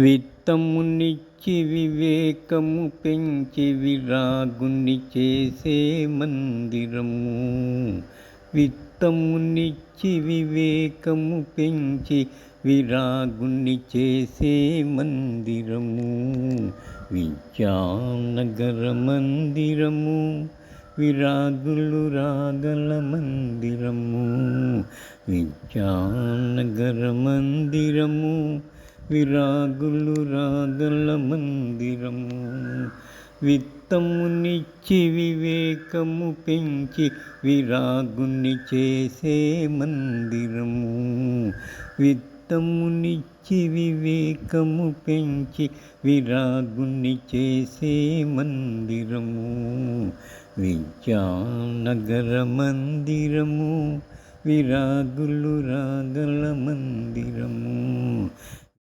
విత్తమునిచ్చి వివేకము పెంచి విరాగుని చేసే మందిరము. విత్తమునిచ్చి వివేకము పెంచి విరాగుని చేసే మందిరము. విద్యానగర మందిరము విరాగులు రాగల మందిరము. విద్యానగర మందిరము విరాగులు రాగల మందిరము విత్తమునిచ్చి వివేకము పెంచి విరాగుని చేసే మందిరము. విత్తమునిచ్చి వివేకము పెంచి విరాగుని చేసే మందిరము. విద్యానగర మందిరము విరాగులు రాగల మందిరము.